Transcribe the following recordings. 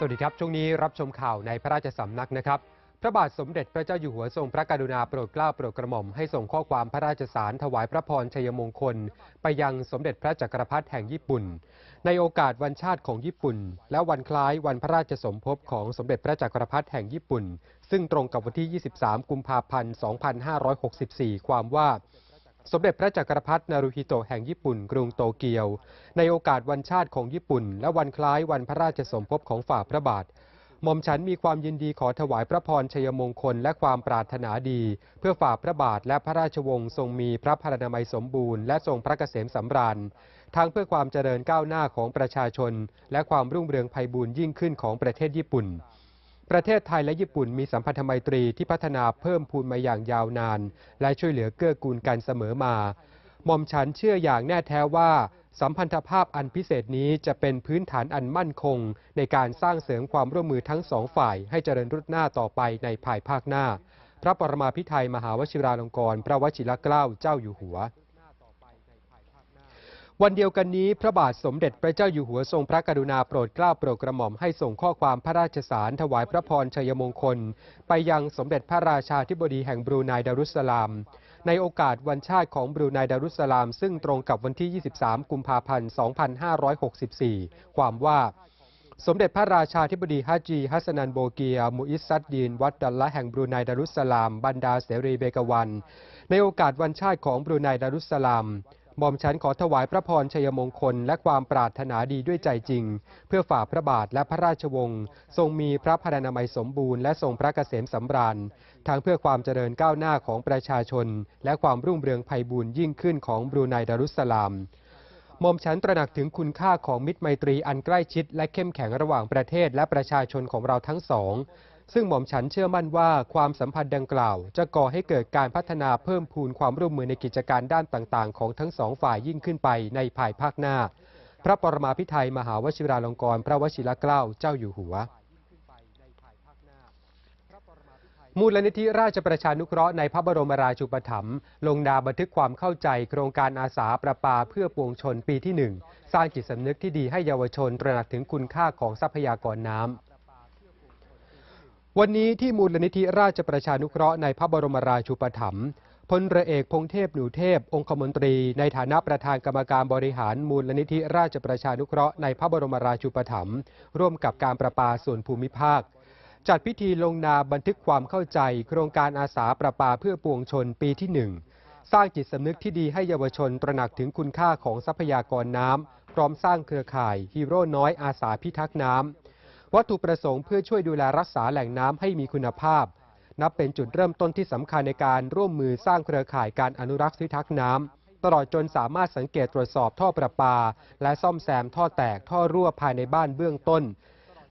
สวัสดีครับ ช่วงนี้รับชมข่าวในพระราชสำนักนะครับ พระบาทสมเด็จพระเจ้าอยู่หัวทรงพระกรุณาโปรดเกล้าโปรดกระหม่อมให้ส่งข้อความพระราชสารถวายพระพรชัยมงคล ไปยังสมเด็จพระจักรพรรดิแห่งญี่ปุ่น ในโอกาสวันชาติของญี่ปุ่น และวันคล้ายวันพระราชสมภพของสมเด็จพระจักรพรรดิแห่งญี่ปุ่น ซึ่งตรงกับวันที่ 23 กุมภาพันธ์ 2564 ความว่า สมเด็จพระจักรพรรดินารุฮิโตะแห่งญี่ปุ่นกรุงโตเกียว ในโอกาสวันชาติของญี่ปุ่น และวันคล้ายวันพระราชสมภพของฝ่าพระบาทหม่อมฉันมีความยินดีขอถวายพระพรชัยมงคลและความปรารถนาดี เพื่อฝ่าพระบาทและพระราชวงศ์ทรงมีพระพลานามัยสมบูรณ์และทรงพระเกษมสำราญทั้งเพื่อความเจริญก้าวหน้าของประชาชน และความรุ่งเรืองไพบูรยิ่งขึ้นของประเทศญี่ปุ่น ประเทศไทยและญี่ปุ่นมีสัมพันธไมตรีที่พัฒนาเพิ่มพูนมาอย่างยาวนาน และช่วยเหลือเกื้อกูลกันเสมอมาหม่อมฉันเชื่ออย่างแน่แท้ว่าสัมพันธภาพอันพิเศษนี้จะเป็นพื้นฐานอันมั่นคง ในการสร้างเสริมความร่วมมือทั้งสองฝ่าย ให้เจริญรุ่หน้าต่อไปในภายภาคหน้า พระปรมาภิไธยมหาวชิราลงกรณ์พระวชิรเกล้าเจ้าอยู่หัว วันเดียวกันนี้พระบาทสมเด็จพระเจ้าอยู่หัวทรงพระกรุณาโปรดเกล้าโปรดกระหม่อมให้ส่งข้อความพระราชสารถวายพระพรชัยมงคล ไปยังสมเด็จพระราชาธิบดีแห่งบรูไนดารุสลาม ในโอกาสวันชาติของบรูไนดารุสลาม ซึ่งตรงกับวันที่ 23 กุมภาพันธ์ 2564 ความว่าสมเด็จพระราชาธิบดีฮัจจีฮัสนันโบเกีย มุอิสซัดดีน วัดดัลละแห่งบรูไนดารุสลาม บรรดาเสรีเบกวัน ในโอกาสวันชาติของบรูไนดารุสสลาม หม่อมฉันขอถวายพระพรชัยมงคล และความปรารถนาดีด้วยใจจริง เพื่อฝ่าพระบาทและพระราชวงศ์ทรงมีพระพลานามัยสมบูรณ์และทรงพระเกษมสำราญทั้งเพื่อความเจริญก้าวหน้าของประชาชน และความรุ่งเรืองไพบูรย์ยิ่งขึ้นของบรูไนดารุสสลามหม่อมฉันตระหนักถึงคุณค่าของมิตรไมตรีอันใกล้ชิดและเข้มแข็งระหว่างประเทศและประชาชนของเราทั้งสอง ซึ่งหม่อมฉันเชื่อมั่นว่าความสัมพันธ์ดังกล่าว จะก่อให้เกิดการพัฒนาเพิ่มพูนความร่วมมือในกิจการด้านต่างๆ ของทั้งสองฝ่ายยิ่งขึ้นไปในภายภาคหน้า พระปรมาภิไธยมหาวชิราลงกรณ์พระวชิรเกล้าเจ้าอยู่หัวมูลนิธิราชประชานุเคราะห์ในพระบรมราชูปถัมภ์ลงนามบันทึกความเข้าใจ โครงการอาสาประปาเพื่อปวงชนปีที่หนึ่งสร้างจิตสำนึกที่ดีให้เยาวชนตระหนักถึงคุณค่าของทรัพยากรน้ำ วันนี้ที่มูลนิธิราชประชานุเคราะห์ในพระบรมราชูปถัมภ์พลเรือเอกพงเทพหนูเทพ องคมนตรี ในฐานะประธานกรรมการบริหารมูลนิธิราชประชานุเคราะห์ในพระบรมราชูปถัมภ์ร่วมกับการประปาส่วนภูมิภาค จัดพิธีลงนามบันทึกความเข้าใจ โครงการอาสาประปาเพื่อปวงชนปีที่หนึ่งสร้างจิตสำนึกที่ดีให้เยาวชนตระหนักถึงคุณค่าของทรัพยากรน้ำพร้อมสร้างเครือข่ายฮีโร่น้อยอาสาพิทักษ์น้ำ วัตถุประสงค์เพื่อช่วยดูแลรักษาแหล่งน้ำให้มีคุณภาพ นับเป็นจุดเริ่มต้นที่สำคัญในการร่วมมือสร้างเครือข่ายการอนุรักษ์พิทักษ์น้ำตลอดจนสามารถสังเกตตรวจสอบท่อประปา และซ่อมแซมท่อแตกท่อรั่วภายในบ้านเบื้องต้น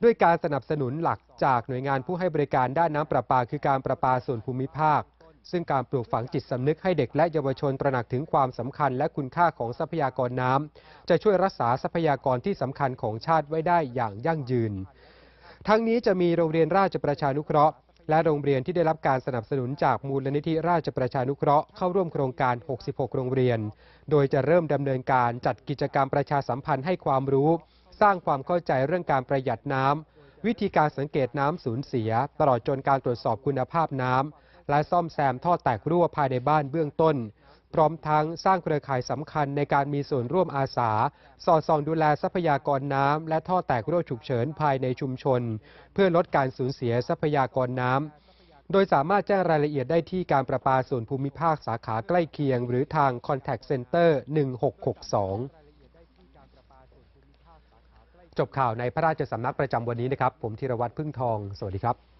ด้วยการสนับสนุนหลักจากหน่วยงานผู้ให้บริการด้านน้ำประปา คือการประปาส่วนภูมิภาคซึ่งการปลูกฝังจิตสำนึกให้เด็กและเยาวชนตระหนักถึงความสำคัญและคุณค่าของทรัพยากรน้ำ จะช่วยรักษาทรัพยากรที่สำคัญของชาติไว้ได้อย่างยั่งยืน ทั้งนี้จะมีโรงเรียนราชประชานุเคราะห์ และโรงเรียนที่ได้รับการสนับสนุนจากมูลนิธิราชประชานุเคราะห์เข้าร่วมโครงการ 66 โรงเรียน โดยจะเริ่มดำเนินการจัดกิจกรรมประชาสัมพันธ์ให้ความรู้ สร้างความเข้าใจเรื่องการประหยัดน้ำวิธีการสังเกตน้ำสูญเสีย ตลอดจนการตรวจสอบคุณภาพน้ำและซ่อมแซมท่อแตกรั่วภายในบ้านเบื้องต้น พร้อมทั้งสร้างเครือข่ายสำคัญในการมีส่วนร่วมอาสา สอดส่องดูแลทรัพยากรน้ำและท่อแตกรั่วฉุกเฉินภายในชุมชน เพื่อลดการสูญเสียทรัพยากรน้ำโดยสามารถแจ้งรายละเอียดได้ที่การประปาส่วนภูมิภาคสาขาใกล้เคียง หรือทาง Contact Center 1662 จบข่าวในพระราชสำนักประจำวันนี้นะครับ ผมธีรวัตรพึ่งทอง สวัสดีครับ